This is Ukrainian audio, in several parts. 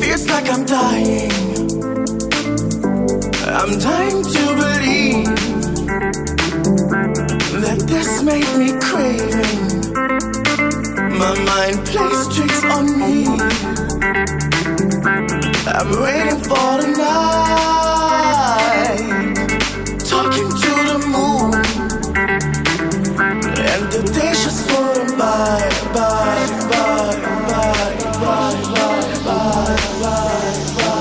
Feels like I'm dying. I'm dying to believe that this made me craving. My mind plays tricks on me. I'm waiting for the night, talking to the moon, the day just by, by, by, by, by, by, by.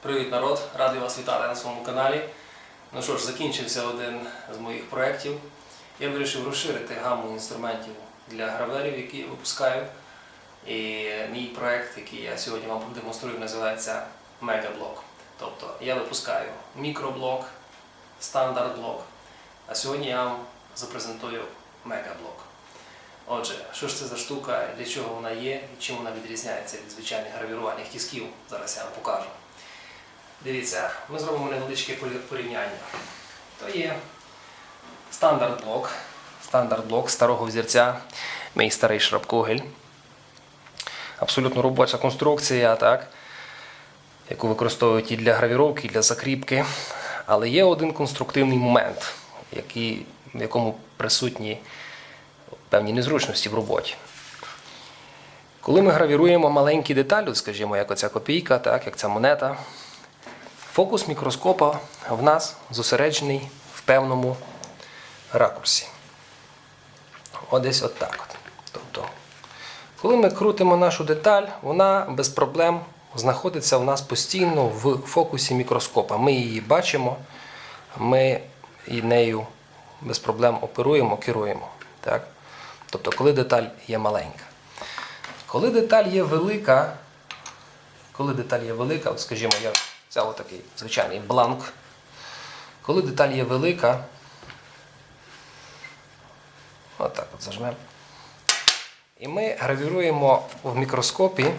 Привіт, народ! Радий вас вітати на своєму каналі. Ну що ж, закінчився один з моїх проєктів. Я вирішив розширити гаму інструментів для граверів, які я випускаю. І мій проєкт, який я сьогодні вам продемонструю, називається Мегаблок. Тобто я випускаю мікроблок, стандарт блок. А сьогодні я вам запрезентую мегаблок. Отже, що ж це за штука, для чого вона є і чим вона відрізняється від звичайних гравірувальних тисків, зараз я вам покажу. Дивіться, ми зробимо невеличке порівняння. То є стандарт блок, стандарт блок старого взірця, мій старий шрапкугель. Абсолютно робоча конструкція, так, яку використовують і для гравіровки, і для закріпки. Але є один конструктивний момент, який, в якому присутні певні незручності в роботі. Коли ми гравіруємо маленькі деталі, скажімо, як оця копійка, так, як ця монета, фокус мікроскопа в нас зосереджений в певному ракурсі. От десь от так. От. Тобто, коли ми крутимо нашу деталь, вона без проблем знаходиться в нас постійно в фокусі мікроскопа. Ми її бачимо, ми і нею без проблем оперуємо, керуємо. Так? Тобто, коли деталь є маленька. Коли деталь є велика, коли деталь є велика, от скажімо, я взяв отакий звичайний бланк. Коли деталь є велика, отак от зажмемо. І ми гравіруємо в мікроскопі,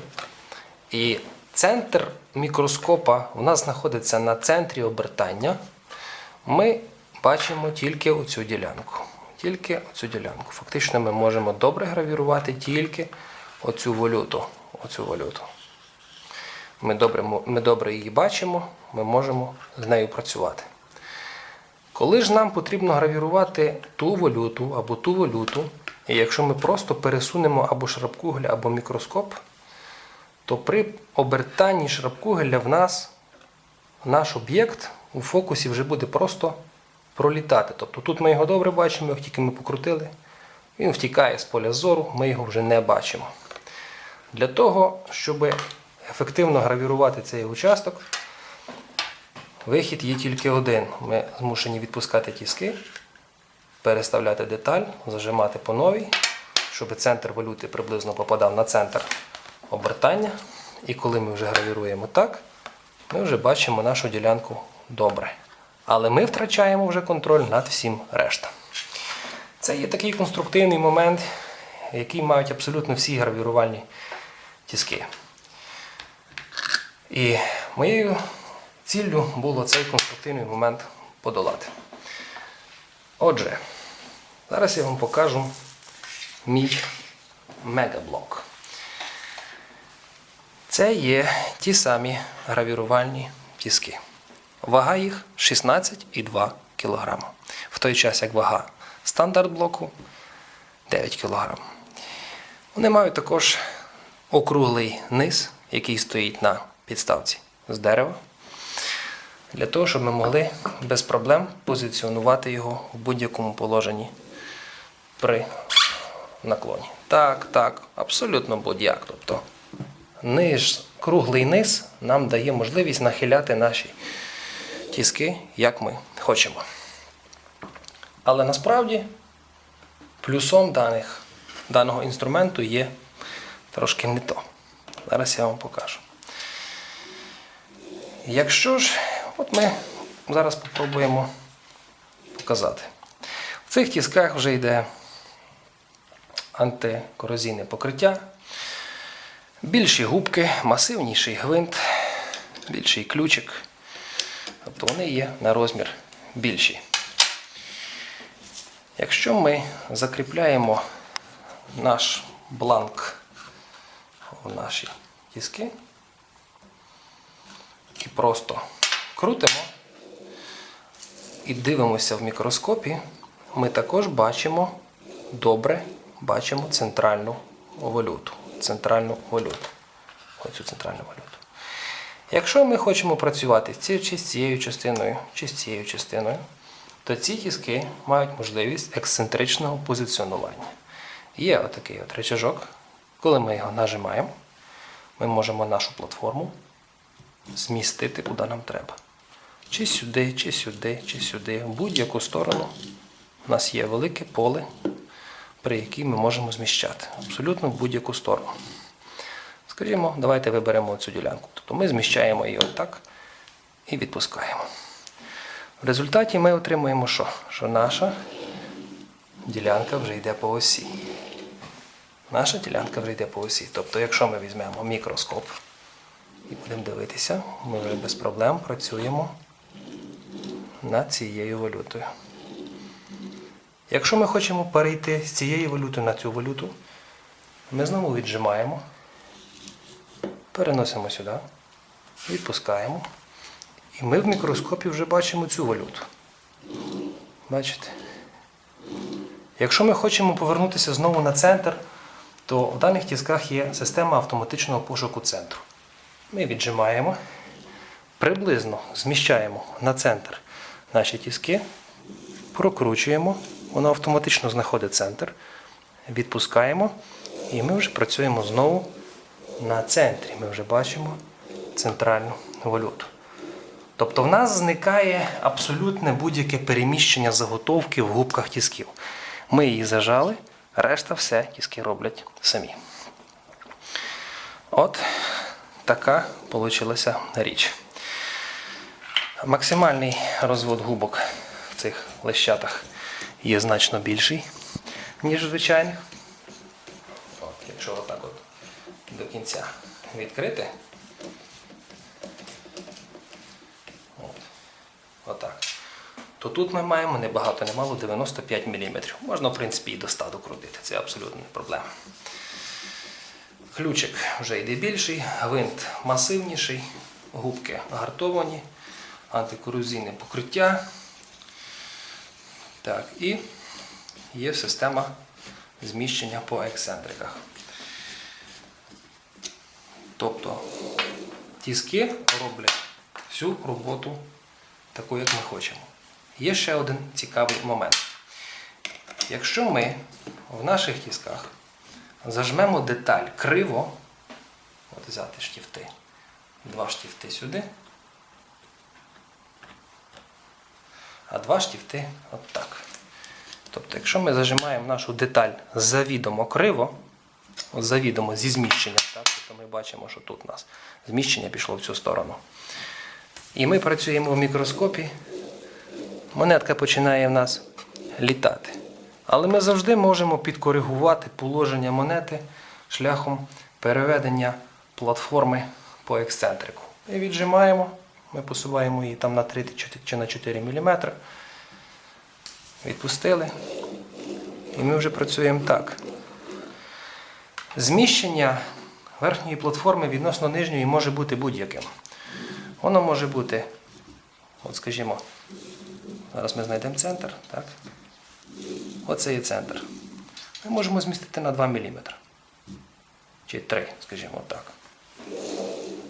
і центр мікроскопа у нас знаходиться на центрі обертання. Ми бачимо тільки оцю ділянку. Тільки оцю ділянку. Фактично ми можемо добре гравірувати тільки оцю валюту. Оцю валюту. Ми добре, ми добре її бачимо, ми можемо з нею працювати. Коли ж нам потрібно гравірувати ту валюту або ту валюту, і якщо ми просто пересунемо або шрапкугель, або мікроскоп, то при обертанні шрапкугеля в нас наш об'єкт у фокусі вже буде просто пролітати. Тобто тут ми його добре бачимо, як тільки ми покрутили, він втікає з поля зору, ми його вже не бачимо. Для того, щоб ефективно гравірувати цей участок, вихід є тільки один. Ми змушені відпускати тіски переставляти деталь, зажимати по новій, щоб центр валюти приблизно попадав на центр обертання. І коли ми вже гравіруємо так, ми вже бачимо нашу ділянку добре. Але ми втрачаємо вже контроль над всім решта. Це є такий конструктивний момент, який мають абсолютно всі гравірувальні тіски. І моєю ціллю було цей конструктивний момент подолати. Отже, зараз я вам покажу мій мегаблок. Це є ті самі гравірувальні тіски. Вага їх 16,2 кг. В той час як вага стандарт блоку 9 кг. Вони мають також округлий низ, який стоїть на підставці з дерева, для того, щоб ми могли без проблем позиціонувати його в будь-якому положенні при наклоні. Так, так, абсолютно будь-як. Тобто низ, круглий низ нам дає можливість нахиляти наші тіски, як ми хочемо. Але насправді плюсом даних, даного інструменту є трошки не то. Зараз я вам покажу. Якщо ж, от ми зараз спробуємо показати. В цих тісках вже йде антикорозійне покриття, більші губки, масивніший гвинт, більший ключик. Тобто вони є на розмір більші. Якщо ми закріпляємо наш бланк в наші тіски і просто крутимо і дивимося в мікроскопі, ми також бачимо добре бачимо центральну валюту. Центральну валюту. Оцю центральну валюту. Якщо ми хочемо працювати чи з цією частиною, чи з цією частиною, то ці тіски мають можливість ексцентричного позиціонування. Є отакий от речажок. Коли ми його нажимаємо, ми можемо нашу платформу змістити куди нам треба. Чи сюди, чи сюди, чи сюди, в будь-яку сторону. У нас є велике поле, при якій ми можемо зміщати. Абсолютно в будь-яку сторону. Скажімо, давайте виберемо цю ділянку. Тобто ми зміщаємо її отак і відпускаємо. В результаті ми отримуємо що? Що наша ділянка вже йде по осі. Наша ділянка вже йде по осі. Тобто, якщо ми візьмемо мікроскоп і будемо дивитися, ми вже без проблем працюємо над цією валютою. Якщо ми хочемо перейти з цієї валюти на цю валюту, ми знову віджимаємо, переносимо сюди, відпускаємо. І ми в мікроскопі вже бачимо цю валюту. Бачите? Якщо ми хочемо повернутися знову на центр, то в даних тісках є система автоматичного пошуку центру. Ми віджимаємо, приблизно зміщаємо на центр наші тіски, прокручуємо, воно автоматично знаходить центр, відпускаємо, і ми вже працюємо знову на центрі. Ми вже бачимо центральну валюту. Тобто в нас зникає абсолютне будь-яке переміщення заготовки в губках тісків. Ми її зажали, решта все тіски роблять самі. От така вийшла річ. Максимальний розвод губок в цих лещатах є значно більший, ніж звичайних. От, якщо отак от до кінця відкрити, от, отак, то тут ми маємо не багато, не мало 95 мм. Можна, в принципі, і до 100 докрутити, це абсолютно не проблема. Ключик вже йде більший, гвинт масивніший, губки гартовані, антикорозійне покриття. Так, і є система зміщення по ексцентриках. Тобто тіски роблять всю роботу таку, як ми хочемо. Є ще один цікавий момент. Якщо ми в наших тісках зажмемо деталь криво, от взяти штифти, два штифти сюди, а два штифти от так. Тобто, якщо ми зажимаємо нашу деталь завідомо криво, завідомо зі зміщенням, так, тобто ми бачимо, що тут у нас зміщення пішло в цю сторону. І ми працюємо в мікроскопі, монетка починає в нас літати. Але ми завжди можемо підкоригувати положення монети шляхом переведення платформи по ексцентрику. І віджимаємо, ми посуваємо її там на 3 чи на 4 мм. Відпустили. І ми вже працюємо так. Зміщення верхньої платформи відносно нижньої може бути будь-яким. Воно може бути, от скажімо, зараз ми знайдемо центр. Так? Оце є центр. Ми можемо змістити на 2 мм. Чи 3, скажімо так.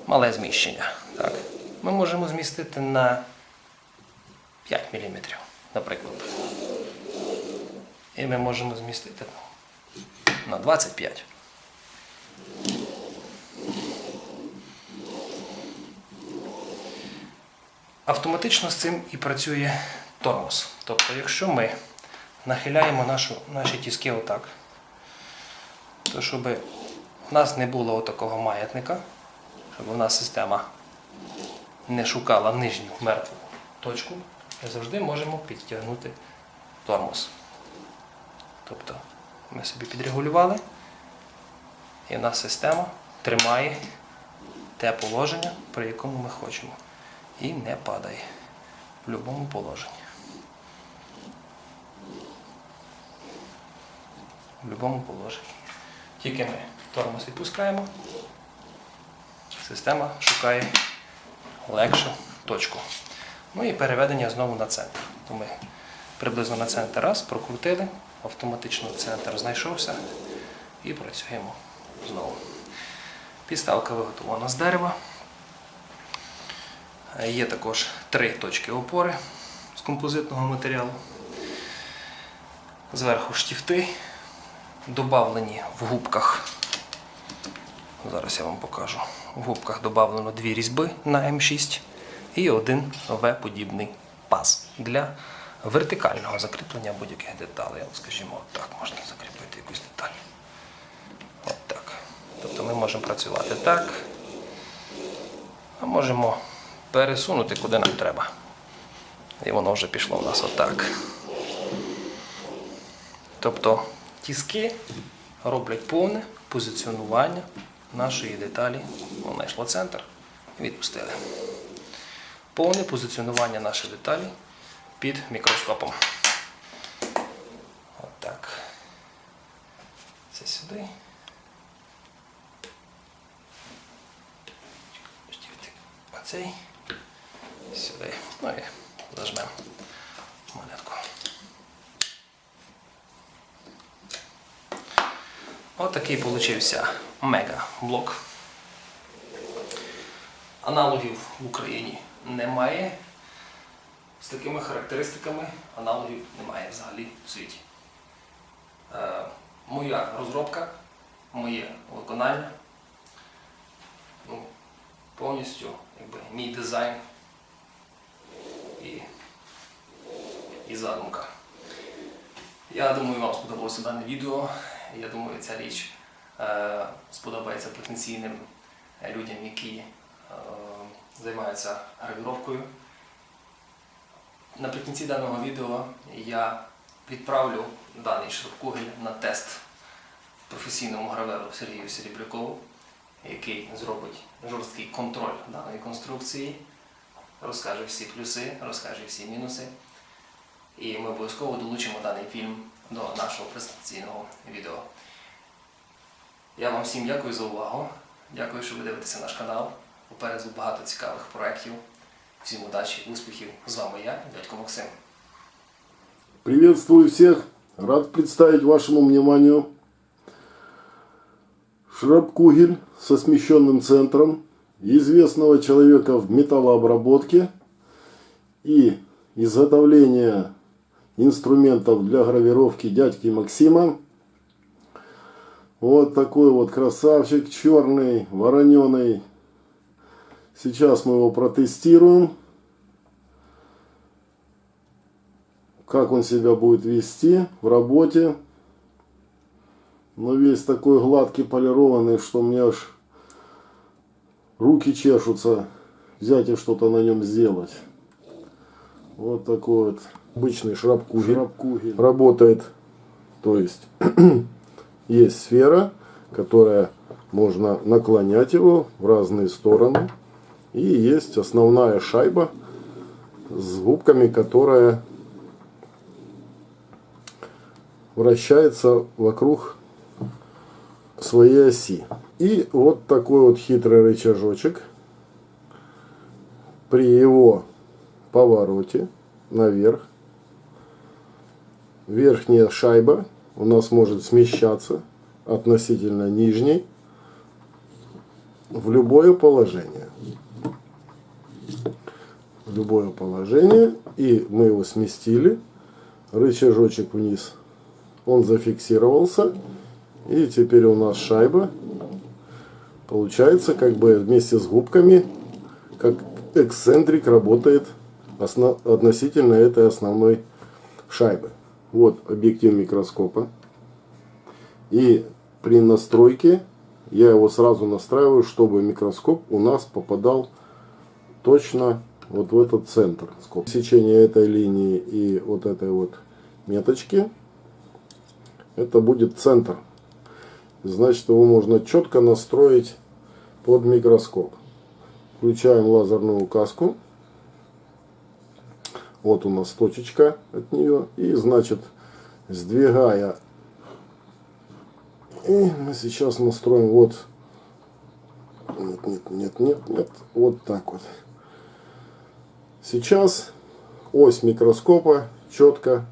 Мале зміщення. Ми можемо змістити на 5 мм, наприклад. І ми можемо змістити на 25. Автоматично з цим і працює тормоз. Тобто, якщо ми нахиляємо нашу, наші тіски отак, то щоб у нас не було такого маятника, щоб у нас система не шукала нижню мертву точку, ми завжди можемо підтягнути тормоз. Тобто ми собі підрегулювали, і в нас система тримає те положення, при якому ми хочемо. І не падає в будь-якому положенні. В будь-якому положенні. Тільки ми тормоз відпускаємо, система шукає легшу точку. Ну і переведення знову на центр. То ми приблизно на центр раз прокрутили, автоматично центр знайшовся і працюємо знову. Підставка виготовлена з дерева. Є також три точки опори з композитного матеріалу. Зверху штифти, добавлені в губках. Зараз я вам покажу. В губках додавлено дві різьби на М6 і один В-подібний паз для вертикального закріплення будь-яких деталей. Скажімо, так можна закріпити якусь деталь. От так. Тобто ми можемо працювати так, а можемо пересунути куди нам треба. І воно вже пішло в нас отак. Тобто тіски роблять повне позиціонування нашої деталі. Вона йшла центр і відпустили. Повне позиціонування нашої деталі під мікроскопом. Отак. Це сюди. Оцей. Сюди. Ну і зажмемо монетку. Отакий получився мега-блок. Аналогів в Україні немає. З такими характеристиками аналогів немає взагалі в світі. Е, моя розробка, моє виконання, ну, повністю якби, мій дизайн і, і задумка. Я думаю, вам сподобалося дане відео. Я думаю, ця річ сподобається потенційним людям, які е, займаються гравіровкою. Наприкінці даного відео я відправлю даний шрифкугель на тест професійному граверу Сергію Серебрякову, який зробить жорсткий контроль даної конструкції, розкаже всі плюси, розкаже всі мінуси. І ми обов'язково долучимо даний фільм до нашого презентаційного відео. Я вам всім дякую за увагу. Дякую, що ви дивитеся наш канал. Попереду багато цікавих проєктів. Всім удачі, успіхів. З вами я, дядько Максим. Приветствую всех. Рад представить вашему вниманию шрапкугель со смещенным центром известного человека в металлообработке и изготовления инструментов для гравировки дядьки Максима. вот такой вот красавчик черный, вороненый. Сейчас мы его протестируем. как он себя будет вести в работе. Но весь такой гладкий, полированный, что мне аж руки чешутся взять и что-то на нем сделать. Вот такой вот обычный шрапкугель. шрапкугель. Работает, то есть есть сфера, которая можно наклонять его в разные стороны. И есть основная шайба с губками, которая вращается вокруг своей оси. И вот такой вот хитрый рычажочек при его повороте наверх верхняя шайба у нас может смещаться относительно нижней в любое положение. В любое положение. И мы его сместили. Рычажочек вниз. Он зафиксировался. И теперь у нас шайба получается как бы вместе с губками, как эксцентрик работает относительно этой основной шайбы. Вот объектив микроскопа. И при настройке я его сразу настраиваю, чтобы микроскоп у нас попадал точно вот в этот центр. Сечение этой линии и вот этой вот меточки, это будет центр. Значит, его можно четко настроить под микроскоп. Включаем лазерную указку. Вот у нас точечка от нее. И значит, сдвигая. И мы сейчас настроим вот. Нет, нет, нет, нет, нет. Вот так вот. Сейчас ось микроскопа четко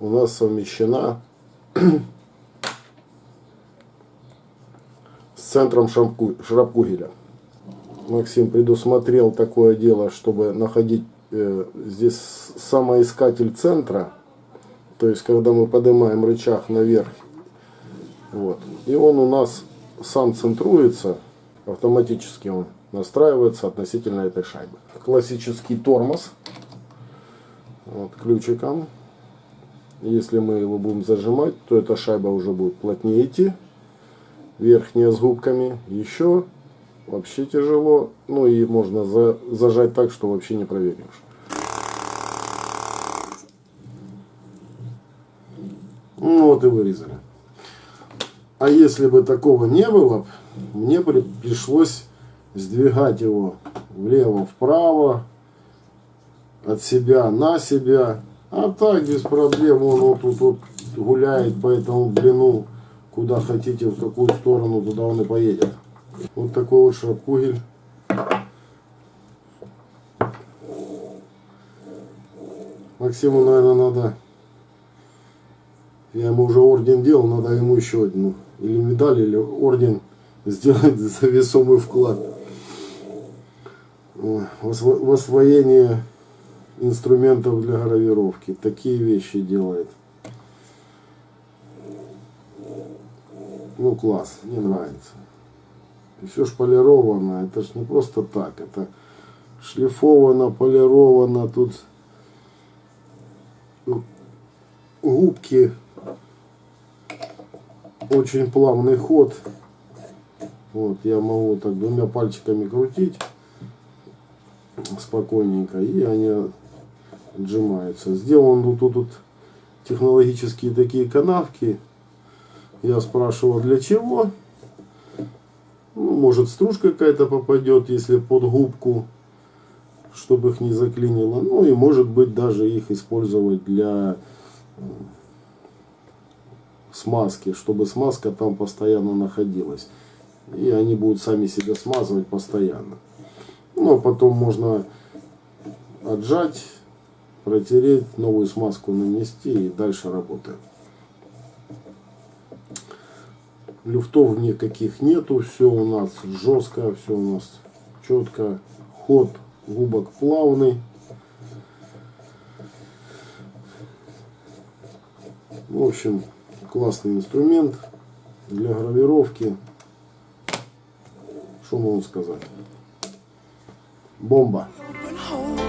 у нас совмещена с центром шрапкугеля. Максим предусмотрел такое дело, чтобы находить э, здесь самоискатель центра. То есть, когда мы поднимаем рычаг наверх, вот, и он у нас сам центруется, автоматически он настраивается относительно этой шайбы. Классический тормоз вот, ключиком. Если мы его будем зажимать, то эта шайба уже будет плотнее идти. Верхняя с губками. Еще вообще тяжело. Ну и можно за- зажать так, что вообще не проверишь. Ну вот и вырезали. А если бы такого не было, мне при- пришлось сдвигать его влево-вправо, от себя на себя. А так без проблем он вот тут вот гуляет по этому длину, куда хотите, в какую сторону, туда он и поедет. Вот такой вот шрапкугель. Максиму, наверное, надо... Я ему уже орден делал, надо ему еще одну. Или медаль, или орден сделать за весомый вклад. В освоение инструментов для гравировки. Такие вещи делает. Ну класс, мне нравится. И все ж полировано, это ж не просто так, это шлифовано, полировано, тут губки, очень плавный ход. Вот, я могу так двумя пальчиками крутить спокойненько, и они отжимаются. Сделан тут, тут, тут технологические такие канавки. Я спрашивал, для чего? Может, стружка какая-то попадет, если под губку, чтобы их не заклинило. Ну, и может быть, даже их использовать для смазки, чтобы смазка там постоянно находилась. И они будут сами себя смазывать постоянно. Ну, а потом можно отжать, протереть, новую смазку нанести и дальше работает. Люфтов никаких нету, все у нас жестко, все у нас четко. Ход губок плавный. В общем, классный инструмент для гравировки. Что могу сказать? Бомба. home.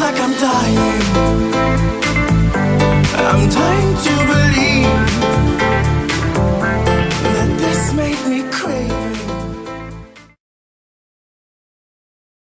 like I'm dying. I'm trying to believe